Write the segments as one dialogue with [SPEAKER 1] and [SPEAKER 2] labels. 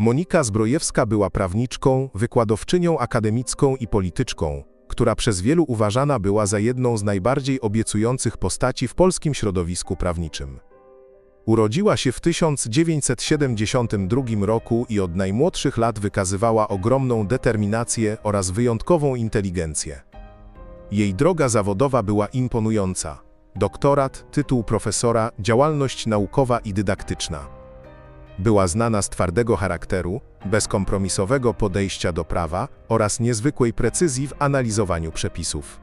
[SPEAKER 1] Monika Zbrojewska była prawniczką, wykładowczynią akademicką i polityczką, która przez wielu uważana była za jedną z najbardziej obiecujących postaci w polskim środowisku prawniczym. Urodziła się w 1972 roku i od najmłodszych lat wykazywała ogromną determinację oraz wyjątkową inteligencję. Jej droga zawodowa była imponująca. Doktorat, tytuł profesora, działalność naukowa i dydaktyczna. Była znana z twardego charakteru, bezkompromisowego podejścia do prawa oraz niezwykłej precyzji w analizowaniu przepisów.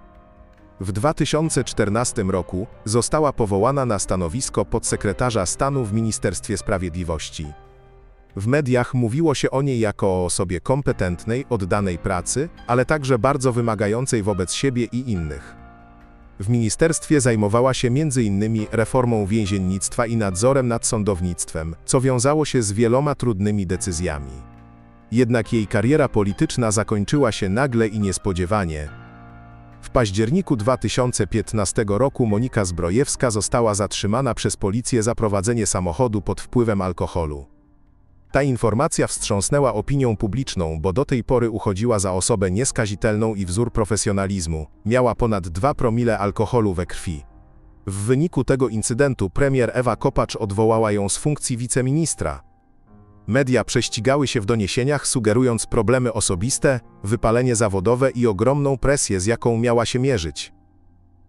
[SPEAKER 1] W 2014 roku została powołana na stanowisko podsekretarza stanu w Ministerstwie Sprawiedliwości. W mediach mówiło się o niej jako o osobie kompetentnej, oddanej pracy, ale także bardzo wymagającej wobec siebie i innych. W ministerstwie zajmowała się m.in. reformą więziennictwa i nadzorem nad sądownictwem, co wiązało się z wieloma trudnymi decyzjami. Jednak jej kariera polityczna zakończyła się nagle i niespodziewanie. W październiku 2015 roku Monika Zbrojewska została zatrzymana przez policję za prowadzenie samochodu pod wpływem alkoholu. Ta informacja wstrząsnęła opinią publiczną, bo do tej pory uchodziła za osobę nieskazitelną i wzór profesjonalizmu. Miała ponad 2 promile alkoholu we krwi. W wyniku tego incydentu premier Ewa Kopacz odwołała ją z funkcji wiceministra. Media prześcigały się w doniesieniach, sugerując problemy osobiste, wypalenie zawodowe i ogromną presję, z jaką miała się mierzyć.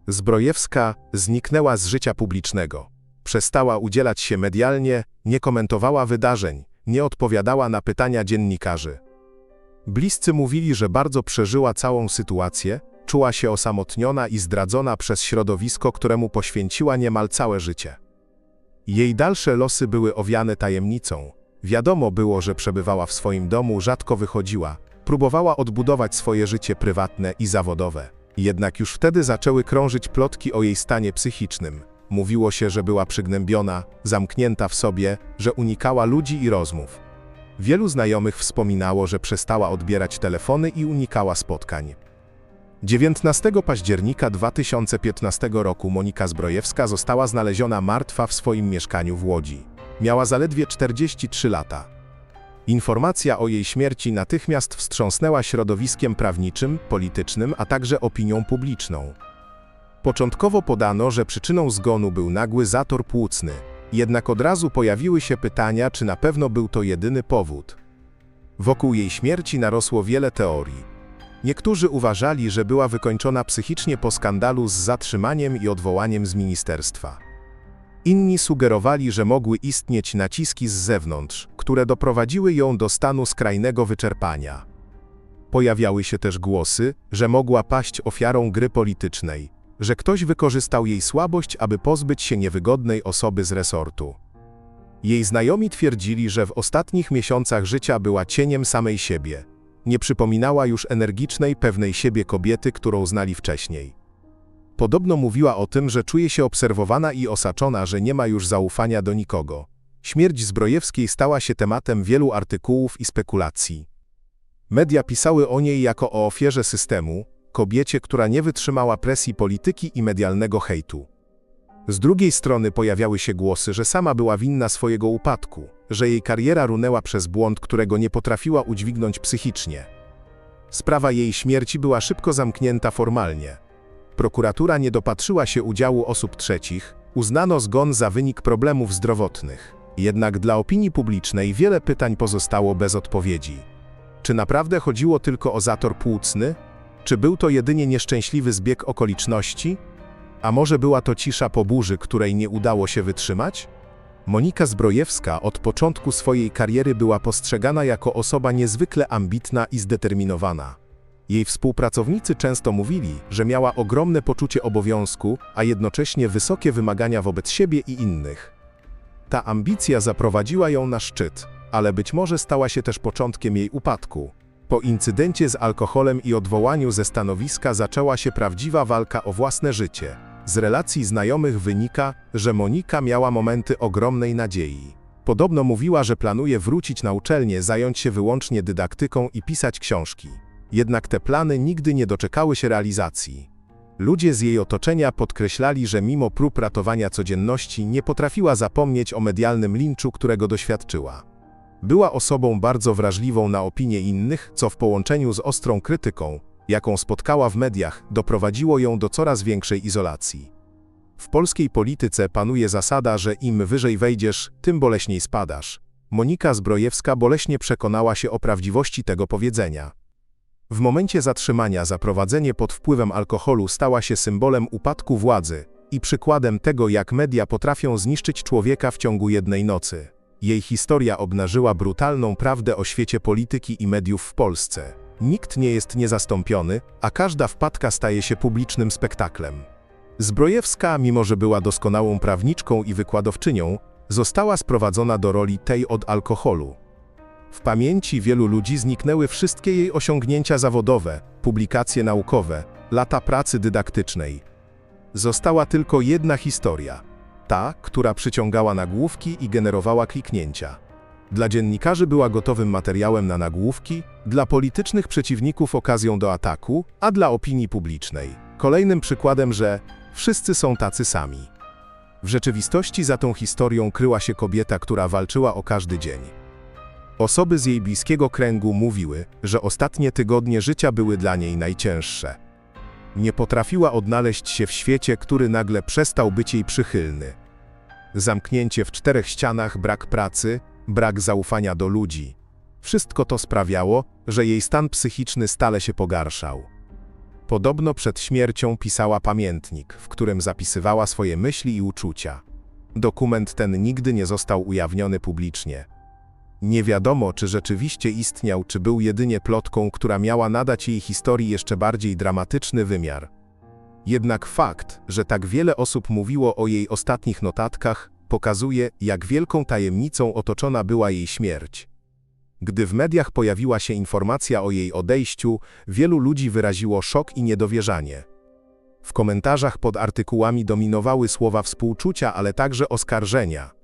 [SPEAKER 1] Zbrojewska zniknęła z życia publicznego. Przestała udzielać się medialnie, nie komentowała wydarzeń, nie odpowiadała na pytania dziennikarzy. Bliscy mówili, że bardzo przeżyła całą sytuację, czuła się osamotniona i zdradzona przez środowisko, któremu poświęciła niemal całe życie. Jej dalsze losy były owiane tajemnicą. Wiadomo było, że przebywała w swoim domu, rzadko wychodziła, próbowała odbudować swoje życie prywatne i zawodowe. Jednak już wtedy zaczęły krążyć plotki o jej stanie psychicznym. Mówiło się, że była przygnębiona, zamknięta w sobie, że unikała ludzi i rozmów. Wielu znajomych wspominało, że przestała odbierać telefony i unikała spotkań. 19 października 2015 roku Monika Zbrojewska została znaleziona martwa w swoim mieszkaniu w Łodzi. Miała zaledwie 43 lata. Informacja o jej śmierci natychmiast wstrząsnęła środowiskiem prawniczym, politycznym, a także opinią publiczną. Początkowo podano, że przyczyną zgonu był nagły zator płucny, jednak od razu pojawiły się pytania, czy na pewno był to jedyny powód. Wokół jej śmierci narosło wiele teorii. Niektórzy uważali, że była wykończona psychicznie po skandalu z zatrzymaniem i odwołaniem z ministerstwa. Inni sugerowali, że mogły istnieć naciski z zewnątrz, które doprowadziły ją do stanu skrajnego wyczerpania. Pojawiały się też głosy, że mogła paść ofiarą gry politycznej, że ktoś wykorzystał jej słabość, aby pozbyć się niewygodnej osoby z resortu. Jej znajomi twierdzili, że w ostatnich miesiącach życia była cieniem samej siebie. Nie przypominała już energicznej, pewnej siebie kobiety, którą znali wcześniej. Podobno mówiła o tym, że czuje się obserwowana i osaczona, że nie ma już zaufania do nikogo. Śmierć Zbrojewskiej stała się tematem wielu artykułów i spekulacji. Media pisały o niej jako o ofierze systemu, kobiecie, która nie wytrzymała presji polityki i medialnego hejtu. Z drugiej strony pojawiały się głosy, że sama była winna swojego upadku, że jej kariera runęła przez błąd, którego nie potrafiła udźwignąć psychicznie. Sprawa jej śmierci była szybko zamknięta formalnie. Prokuratura nie dopatrzyła się udziału osób trzecich, uznano zgon za wynik problemów zdrowotnych. Jednak dla opinii publicznej wiele pytań pozostało bez odpowiedzi. Czy naprawdę chodziło tylko o zator płucny? Czy był to jedynie nieszczęśliwy zbieg okoliczności? A może była to cisza po burzy, której nie udało się wytrzymać? Monika Zbrojewska od początku swojej kariery była postrzegana jako osoba niezwykle ambitna i zdeterminowana. Jej współpracownicy często mówili, że miała ogromne poczucie obowiązku, a jednocześnie wysokie wymagania wobec siebie i innych. Ta ambicja zaprowadziła ją na szczyt, ale być może stała się też początkiem jej upadku. Po incydencie z alkoholem i odwołaniu ze stanowiska zaczęła się prawdziwa walka o własne życie. Z relacji znajomych wynika, że Monika miała momenty ogromnej nadziei. Podobno mówiła, że planuje wrócić na uczelnię, zająć się wyłącznie dydaktyką i pisać książki. Jednak te plany nigdy nie doczekały się realizacji. Ludzie z jej otoczenia podkreślali, że mimo prób ratowania codzienności nie potrafiła zapomnieć o medialnym linczu, którego doświadczyła. Była osobą bardzo wrażliwą na opinie innych, co w połączeniu z ostrą krytyką, jaką spotkała w mediach, doprowadziło ją do coraz większej izolacji. W polskiej polityce panuje zasada, że im wyżej wejdziesz, tym boleśniej spadasz. Monika Zbrojewska boleśnie przekonała się o prawdziwości tego powiedzenia. W momencie zatrzymania za prowadzenie pod wpływem alkoholu stała się symbolem upadku władzy i przykładem tego, jak media potrafią zniszczyć człowieka w ciągu jednej nocy. Jej historia obnażyła brutalną prawdę o świecie polityki i mediów w Polsce. Nikt nie jest niezastąpiony, a każda wpadka staje się publicznym spektaklem. Zbrojewska, mimo że była doskonałą prawniczką i wykładowczynią, została sprowadzona do roli tej od alkoholu. W pamięci wielu ludzi zniknęły wszystkie jej osiągnięcia zawodowe, publikacje naukowe, lata pracy dydaktycznej. Została tylko jedna historia ta, która przyciągała nagłówki i generowała kliknięcia. Dla dziennikarzy była gotowym materiałem na nagłówki, dla politycznych przeciwników okazją do ataku, a dla opinii publicznej kolejnym przykładem, że wszyscy są tacy sami. W rzeczywistości za tą historią kryła się kobieta, która walczyła o każdy dzień. Osoby z jej bliskiego kręgu mówiły, że ostatnie tygodnie życia były dla niej najcięższe. Nie potrafiła odnaleźć się w świecie, który nagle przestał być jej przychylny. Zamknięcie w czterech ścianach, brak pracy, brak zaufania do ludzi. Wszystko to sprawiało, że jej stan psychiczny stale się pogarszał. Podobno przed śmiercią pisała pamiętnik, w którym zapisywała swoje myśli i uczucia. Dokument ten nigdy nie został ujawniony publicznie. Nie wiadomo, czy rzeczywiście istniał, czy był jedynie plotką, która miała nadać jej historii jeszcze bardziej dramatyczny wymiar. Jednak fakt, że tak wiele osób mówiło o jej ostatnich notatkach, pokazuje, jak wielką tajemnicą otoczona była jej śmierć. Gdy w mediach pojawiła się informacja o jej odejściu, wielu ludzi wyraziło szok i niedowierzanie. W komentarzach pod artykułami dominowały słowa współczucia, ale także oskarżenia.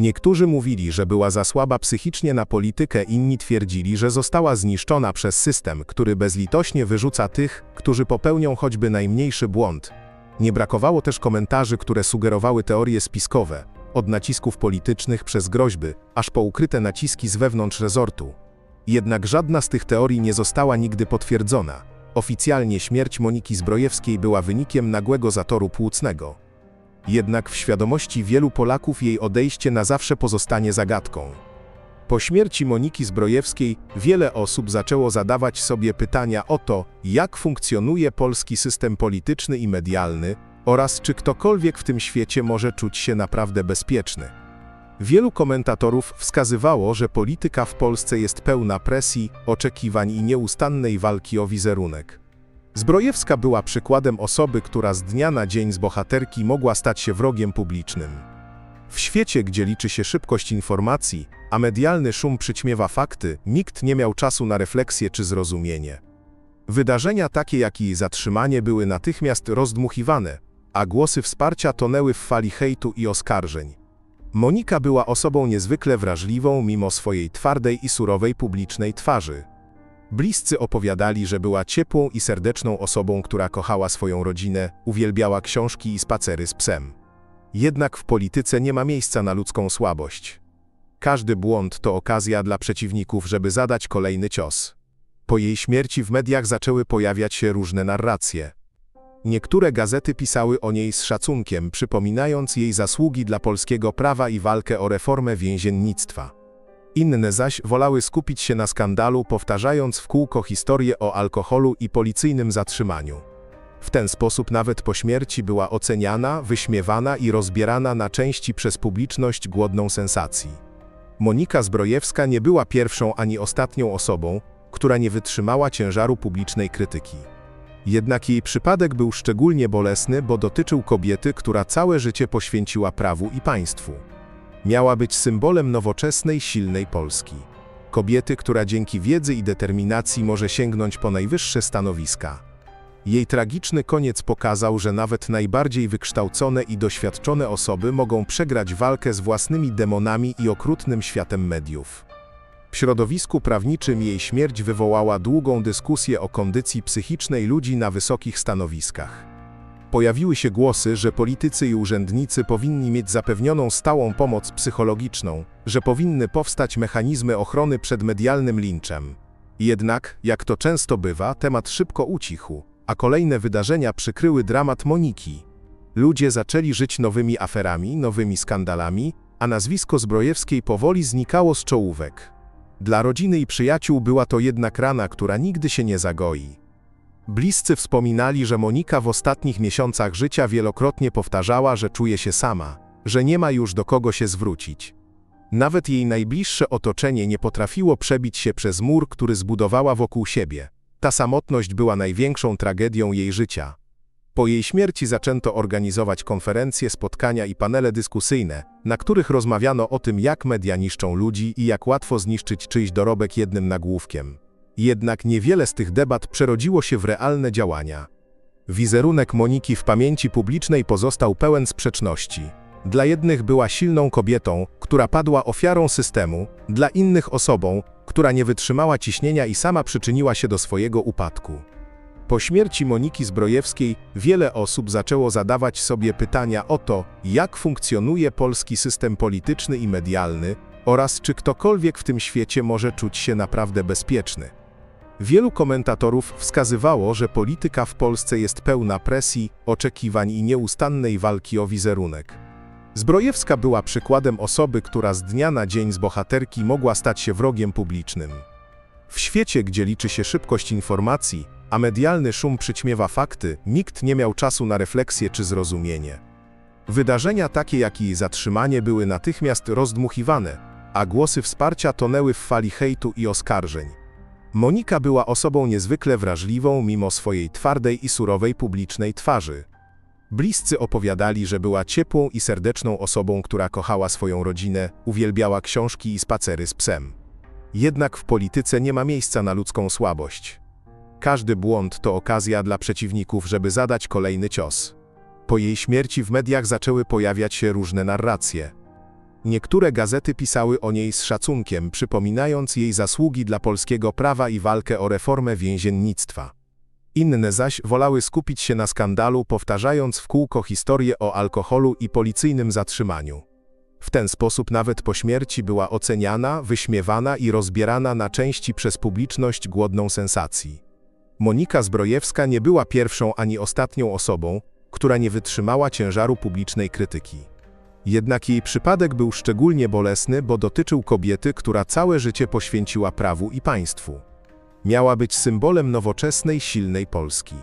[SPEAKER 1] Niektórzy mówili, że była za słaba psychicznie na politykę, inni twierdzili, że została zniszczona przez system, który bezlitośnie wyrzuca tych, którzy popełnią choćby najmniejszy błąd. Nie brakowało też komentarzy, które sugerowały teorie spiskowe, od nacisków politycznych przez groźby, aż po ukryte naciski z wewnątrz rezortu. Jednak żadna z tych teorii nie została nigdy potwierdzona. Oficjalnie śmierć Moniki Zbrojewskiej była wynikiem nagłego zatoru płucnego. Jednak w świadomości wielu Polaków jej odejście na zawsze pozostanie zagadką. Po śmierci Moniki Zbrojewskiej wiele osób zaczęło zadawać sobie pytania o to, jak funkcjonuje polski system polityczny i medialny oraz czy ktokolwiek w tym świecie może czuć się naprawdę bezpieczny. Wielu komentatorów wskazywało, że polityka w Polsce jest pełna presji, oczekiwań i nieustannej walki o wizerunek. Zbrojewska była przykładem osoby, która z dnia na dzień z bohaterki mogła stać się wrogiem publicznym. W świecie, gdzie liczy się szybkość informacji, a medialny szum przyćmiewa fakty, nikt nie miał czasu na refleksję czy zrozumienie. Wydarzenia takie jak jej zatrzymanie były natychmiast rozdmuchiwane, a głosy wsparcia tonęły w fali hejtu i oskarżeń. Monika była osobą niezwykle wrażliwą mimo swojej twardej i surowej publicznej twarzy. Bliscy opowiadali, że była ciepłą i serdeczną osobą, która kochała swoją rodzinę, uwielbiała książki i spacery z psem. Jednak w polityce nie ma miejsca na ludzką słabość. Każdy błąd to okazja dla przeciwników, żeby zadać kolejny cios. Po jej śmierci w mediach zaczęły pojawiać się różne narracje. Niektóre gazety pisały o niej z szacunkiem, przypominając jej zasługi dla polskiego prawa i walkę o reformę więziennictwa. Inne zaś wolały skupić się na skandalu, powtarzając w kółko historię o alkoholu i policyjnym zatrzymaniu. W ten sposób nawet po śmierci była oceniana, wyśmiewana i rozbierana na części przez publiczność głodną sensacji. Monika Zbrojewska nie była pierwszą ani ostatnią osobą, która nie wytrzymała ciężaru publicznej krytyki. Jednak jej przypadek był szczególnie bolesny, bo dotyczył kobiety, która całe życie poświęciła prawu i państwu. Miała być symbolem nowoczesnej, silnej Polski. Kobiety, która dzięki wiedzy i determinacji może sięgnąć po najwyższe stanowiska. Jej tragiczny koniec pokazał, że nawet najbardziej wykształcone i doświadczone osoby mogą przegrać walkę z własnymi demonami i okrutnym światem mediów. W środowisku prawniczym jej śmierć wywołała długą dyskusję o kondycji psychicznej ludzi na wysokich stanowiskach. Pojawiły się głosy, że politycy i urzędnicy powinni mieć zapewnioną stałą pomoc psychologiczną, że powinny powstać mechanizmy ochrony przed medialnym linczem. Jednak, jak to często bywa, temat szybko ucichł, a kolejne wydarzenia przykryły dramat Moniki. Ludzie zaczęli żyć nowymi aferami, nowymi skandalami, a nazwisko Zbrojewskiej powoli znikało z czołówek. Dla rodziny i przyjaciół była to jednak rana, która nigdy się nie zagoi. Bliscy wspominali, że Monika w ostatnich miesiącach życia wielokrotnie powtarzała, że czuje się sama, że nie ma już do kogo się zwrócić. Nawet jej najbliższe otoczenie nie potrafiło przebić się przez mur, który zbudowała wokół siebie. Ta samotność była największą tragedią jej życia. Po jej śmierci zaczęto organizować konferencje, spotkania i panele dyskusyjne, na których rozmawiano o tym, jak media niszczą ludzi i jak łatwo zniszczyć czyjś dorobek jednym nagłówkiem. Jednak niewiele z tych debat przerodziło się w realne działania. Wizerunek Moniki w pamięci publicznej pozostał pełen sprzeczności. Dla jednych była silną kobietą, która padła ofiarą systemu, dla innych osobą, która nie wytrzymała ciśnienia i sama przyczyniła się do swojego upadku. Po śmierci Moniki Zbrojewskiej wiele osób zaczęło zadawać sobie pytania o to, jak funkcjonuje polski system polityczny i medialny oraz czy ktokolwiek w tym świecie może czuć się naprawdę bezpieczny. Wielu komentatorów wskazywało, że polityka w Polsce jest pełna presji, oczekiwań i nieustannej walki o wizerunek. Zbrojewska była przykładem osoby, która z dnia na dzień z bohaterki mogła stać się wrogiem publicznym. W świecie, gdzie liczy się szybkość informacji, a medialny szum przyćmiewa fakty, nikt nie miał czasu na refleksję czy zrozumienie. Wydarzenia takie jak jej zatrzymanie były natychmiast rozdmuchiwane, a głosy wsparcia tonęły w fali hejtu i oskarżeń. Monika była osobą niezwykle wrażliwą mimo swojej twardej i surowej publicznej twarzy. Bliscy opowiadali, że była ciepłą i serdeczną osobą, która kochała swoją rodzinę, uwielbiała książki i spacery z psem. Jednak w polityce nie ma miejsca na ludzką słabość. Każdy błąd to okazja dla przeciwników, żeby zadać kolejny cios. Po jej śmierci w mediach zaczęły pojawiać się różne narracje. Niektóre gazety pisały o niej z szacunkiem, przypominając jej zasługi dla polskiego prawa i walkę o reformę więziennictwa. Inne zaś wolały skupić się na skandalu, powtarzając w kółko historię o alkoholu i policyjnym zatrzymaniu. W ten sposób nawet po śmierci była oceniana, wyśmiewana i rozbierana na części przez publiczność głodną sensacji. Monika Zbrojewska nie była pierwszą ani ostatnią osobą, która nie wytrzymała ciężaru publicznej krytyki. Jednak jej przypadek był szczególnie bolesny, bo dotyczył kobiety, która całe życie poświęciła prawu i państwu. Miała być symbolem nowoczesnej, silnej Polski.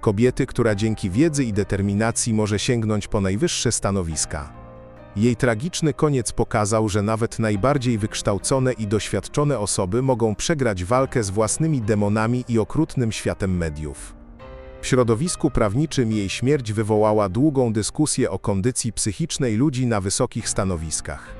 [SPEAKER 1] Kobiety, która dzięki wiedzy i determinacji może sięgnąć po najwyższe stanowiska. Jej tragiczny koniec pokazał, że nawet najbardziej wykształcone i doświadczone osoby mogą przegrać walkę z własnymi demonami i okrutnym światem mediów. W środowisku prawniczym jej śmierć wywołała długą dyskusję o kondycji psychicznej ludzi na wysokich stanowiskach.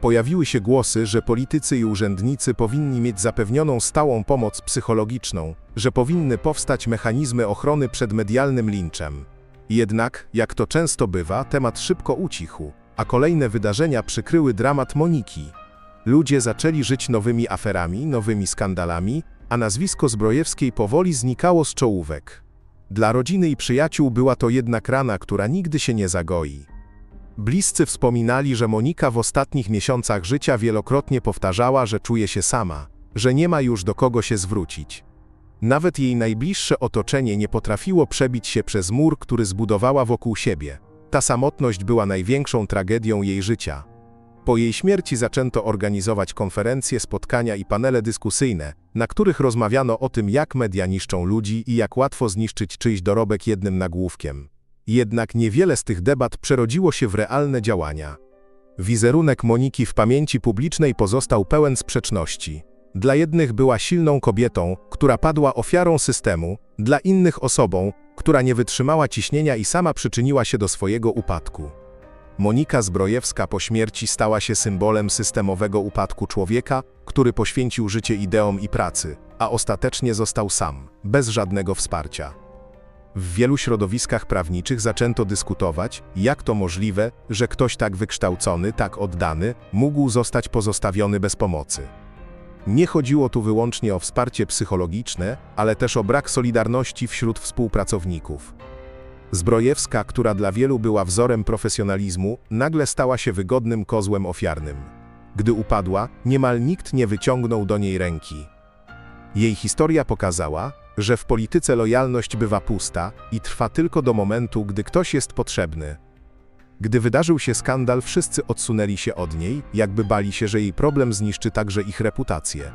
[SPEAKER 1] Pojawiły się głosy, że politycy i urzędnicy powinni mieć zapewnioną stałą pomoc psychologiczną, że powinny powstać mechanizmy ochrony przed medialnym linczem. Jednak, jak to często bywa, temat szybko ucichł, a kolejne wydarzenia przykryły dramat Moniki. Ludzie zaczęli żyć nowymi aferami, nowymi skandalami, a nazwisko Zbrojewskiej powoli znikało z czołówek. Dla rodziny i przyjaciół była to jednak rana, która nigdy się nie zagoi. Bliscy wspominali, że Monika w ostatnich miesiącach życia wielokrotnie powtarzała, że czuje się sama, że nie ma już do kogo się zwrócić. Nawet jej najbliższe otoczenie nie potrafiło przebić się przez mur, który zbudowała wokół siebie. Ta samotność była największą tragedią jej życia. Po jej śmierci zaczęto organizować konferencje, spotkania i panele dyskusyjne, na których rozmawiano o tym, jak media niszczą ludzi i jak łatwo zniszczyć czyjś dorobek jednym nagłówkiem. Jednak niewiele z tych debat przerodziło się w realne działania. Wizerunek Moniki w pamięci publicznej pozostał pełen sprzeczności. Dla jednych była silną kobietą, która padła ofiarą systemu, dla innych osobą, która nie wytrzymała ciśnienia i sama przyczyniła się do swojego upadku. Monika Zbrojewska po śmierci stała się symbolem systemowego upadku człowieka, który poświęcił życie ideom i pracy, a ostatecznie został sam, bez żadnego wsparcia. W wielu środowiskach prawniczych zaczęto dyskutować, jak to możliwe, że ktoś tak wykształcony, tak oddany, mógł zostać pozostawiony bez pomocy. Nie chodziło tu wyłącznie o wsparcie psychologiczne, ale też o brak solidarności wśród współpracowników. Zbrojewska, która dla wielu była wzorem profesjonalizmu, nagle stała się wygodnym kozłem ofiarnym. Gdy upadła, niemal nikt nie wyciągnął do niej ręki. Jej historia pokazała, że w polityce lojalność bywa pusta i trwa tylko do momentu, gdy ktoś jest potrzebny. Gdy wydarzył się skandal, wszyscy odsunęli się od niej, jakby bali się, że jej problem zniszczy także ich reputację.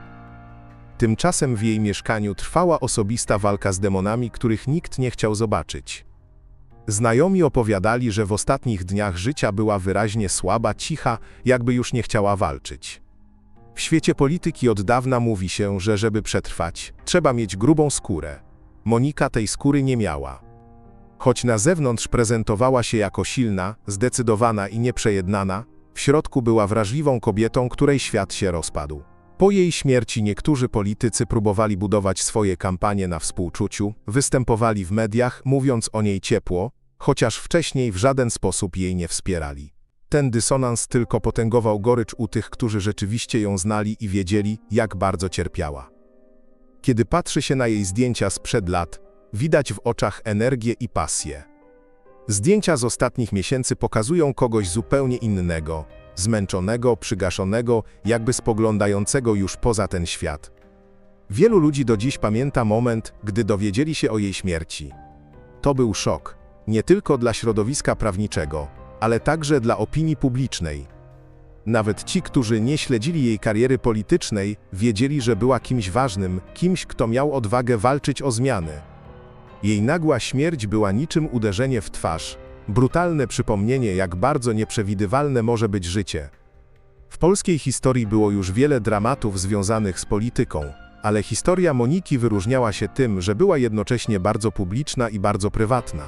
[SPEAKER 1] Tymczasem w jej mieszkaniu trwała osobista walka z demonami, których nikt nie chciał zobaczyć. Znajomi opowiadali, że w ostatnich dniach życia była wyraźnie słaba, cicha, jakby już nie chciała walczyć. W świecie polityki od dawna mówi się, że żeby przetrwać, trzeba mieć grubą skórę. Monika tej skóry nie miała. Choć na zewnątrz prezentowała się jako silna, zdecydowana i nieprzejednana, w środku była wrażliwą kobietą, której świat się rozpadł. Po jej śmierci niektórzy politycy próbowali budować swoje kampanie na współczuciu, występowali w mediach, mówiąc o niej ciepło, chociaż wcześniej w żaden sposób jej nie wspierali. Ten dysonans tylko potęgował gorycz u tych, którzy rzeczywiście ją znali i wiedzieli, jak bardzo cierpiała. Kiedy patrzy się na jej zdjęcia sprzed lat, widać w oczach energię i pasję. Zdjęcia z ostatnich miesięcy pokazują kogoś zupełnie innego, zmęczonego, przygaszonego, jakby spoglądającego już poza ten świat. Wielu ludzi do dziś pamięta moment, gdy dowiedzieli się o jej śmierci. To był szok, nie tylko dla środowiska prawniczego, ale także dla opinii publicznej. Nawet ci, którzy nie śledzili jej kariery politycznej, wiedzieli, że była kimś ważnym, kimś, kto miał odwagę walczyć o zmiany. Jej nagła śmierć była niczym uderzenie w twarz, brutalne przypomnienie, jak bardzo nieprzewidywalne może być życie. W polskiej historii było już wiele dramatów związanych z polityką, ale historia Moniki wyróżniała się tym, że była jednocześnie bardzo publiczna i bardzo prywatna.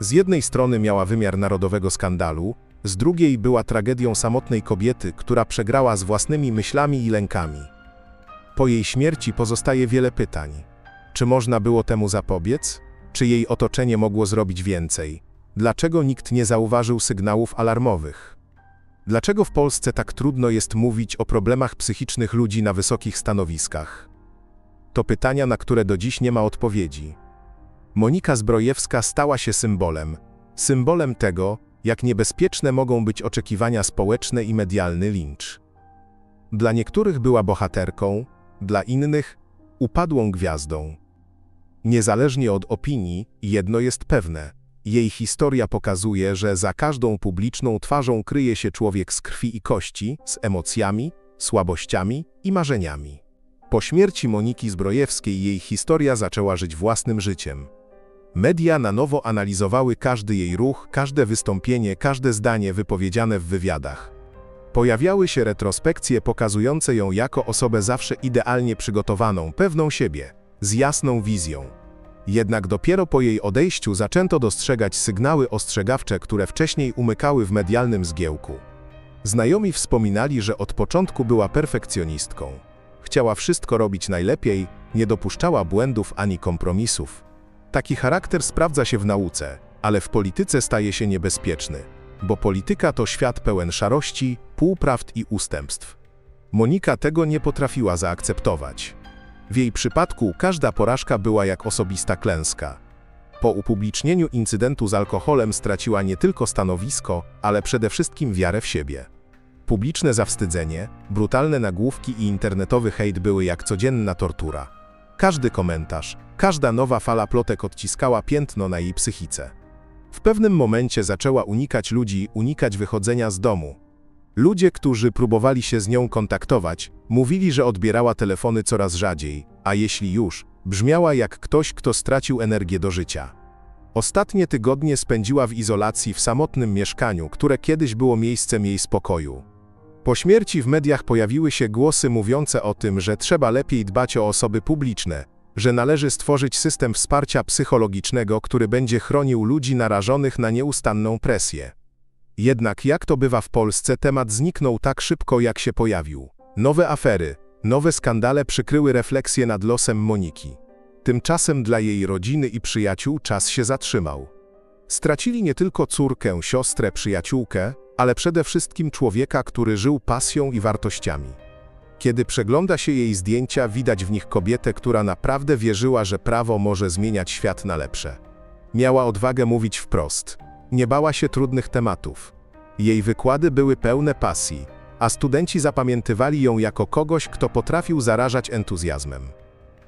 [SPEAKER 1] Z jednej strony miała wymiar narodowego skandalu, z drugiej była tragedią samotnej kobiety, która przegrała z własnymi myślami i lękami. Po jej śmierci pozostaje wiele pytań. Czy można było temu zapobiec? Czy jej otoczenie mogło zrobić więcej? Dlaczego nikt nie zauważył sygnałów alarmowych? Dlaczego w Polsce tak trudno jest mówić o problemach psychicznych ludzi na wysokich stanowiskach? To pytania, na które do dziś nie ma odpowiedzi. Monika Zbrojewska stała się symbolem. Symbolem tego, jak niebezpieczne mogą być oczekiwania społeczne i medialny lincz. Dla niektórych była bohaterką, dla innych upadłą gwiazdą. Niezależnie od opinii, jedno jest pewne. Jej historia pokazuje, że za każdą publiczną twarzą kryje się człowiek z krwi i kości, z emocjami, słabościami i marzeniami. Po śmierci Moniki Zbrojewskiej jej historia zaczęła żyć własnym życiem. Media na nowo analizowały każdy jej ruch, każde wystąpienie, każde zdanie wypowiedziane w wywiadach. Pojawiały się retrospekcje pokazujące ją jako osobę zawsze idealnie przygotowaną, pewną siebie, z jasną wizją. Jednak dopiero po jej odejściu zaczęto dostrzegać sygnały ostrzegawcze, które wcześniej umykały w medialnym zgiełku. Znajomi wspominali, że od początku była perfekcjonistką. Chciała wszystko robić najlepiej, nie dopuszczała błędów ani kompromisów. Taki charakter sprawdza się w nauce, ale w polityce staje się niebezpieczny, bo polityka to świat pełen szarości, półprawd i ustępstw. Monika tego nie potrafiła zaakceptować. W jej przypadku każda porażka była jak osobista klęska. Po upublicznieniu incydentu z alkoholem straciła nie tylko stanowisko, ale przede wszystkim wiarę w siebie. Publiczne zawstydzenie, brutalne nagłówki i internetowy hejt były jak codzienna tortura. Każdy komentarz, każda nowa fala plotek odciskała piętno na jej psychice. W pewnym momencie zaczęła unikać ludzi, unikać wychodzenia z domu. Ludzie, którzy próbowali się z nią kontaktować, mówili, że odbierała telefony coraz rzadziej, a jeśli już, brzmiała jak ktoś, kto stracił energię do życia. Ostatnie tygodnie spędziła w izolacji w samotnym mieszkaniu, które kiedyś było miejscem jej spokoju. Po śmierci w mediach pojawiły się głosy mówiące o tym, że trzeba lepiej dbać o osoby publiczne, że należy stworzyć system wsparcia psychologicznego, który będzie chronił ludzi narażonych na nieustanną presję. Jednak jak to bywa w Polsce, temat zniknął tak szybko, jak się pojawił. Nowe afery, nowe skandale przykryły refleksję nad losem Moniki. Tymczasem dla jej rodziny i przyjaciół czas się zatrzymał. Stracili nie tylko córkę, siostrę, przyjaciółkę, ale przede wszystkim człowieka, który żył pasją i wartościami. Kiedy przegląda się jej zdjęcia, widać w nich kobietę, która naprawdę wierzyła, że prawo może zmieniać świat na lepsze. Miała odwagę mówić wprost. Nie bała się trudnych tematów. Jej wykłady były pełne pasji, a studenci zapamiętywali ją jako kogoś, kto potrafił zarażać entuzjazmem.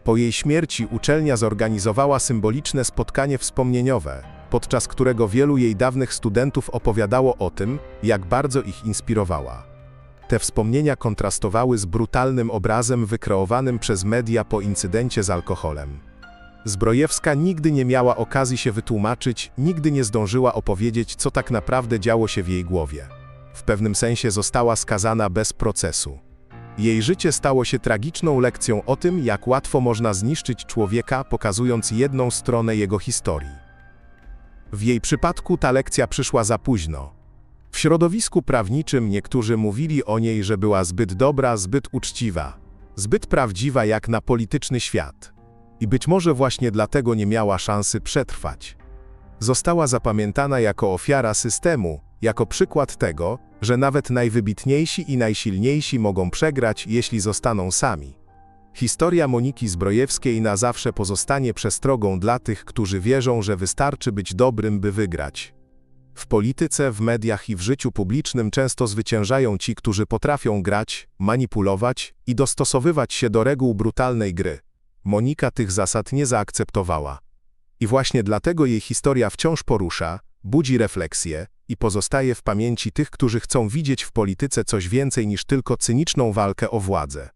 [SPEAKER 1] Po jej śmierci uczelnia zorganizowała symboliczne spotkanie wspomnieniowe, podczas którego wielu jej dawnych studentów opowiadało o tym, jak bardzo ich inspirowała. Te wspomnienia kontrastowały z brutalnym obrazem wykreowanym przez media po incydencie z alkoholem. Zbrojewska nigdy nie miała okazji się wytłumaczyć, nigdy nie zdążyła opowiedzieć, co tak naprawdę działo się w jej głowie. W pewnym sensie została skazana bez procesu. Jej życie stało się tragiczną lekcją o tym, jak łatwo można zniszczyć człowieka, pokazując jedną stronę jego historii. W jej przypadku ta lekcja przyszła za późno. W środowisku prawniczym niektórzy mówili o niej, że była zbyt dobra, zbyt uczciwa, zbyt prawdziwa jak na polityczny świat. I być może właśnie dlatego nie miała szansy przetrwać. Została zapamiętana jako ofiara systemu, jako przykład tego, że nawet najwybitniejsi i najsilniejsi mogą przegrać, jeśli zostaną sami. Historia Moniki Zbrojewskiej na zawsze pozostanie przestrogą dla tych, którzy wierzą, że wystarczy być dobrym, by wygrać. W polityce, w mediach i w życiu publicznym często zwyciężają ci, którzy potrafią grać, manipulować i dostosowywać się do reguł brutalnej gry. Monika tych zasad nie zaakceptowała. I właśnie dlatego jej historia wciąż porusza, budzi refleksję i pozostaje w pamięci tych, którzy chcą widzieć w polityce coś więcej niż tylko cyniczną walkę o władzę.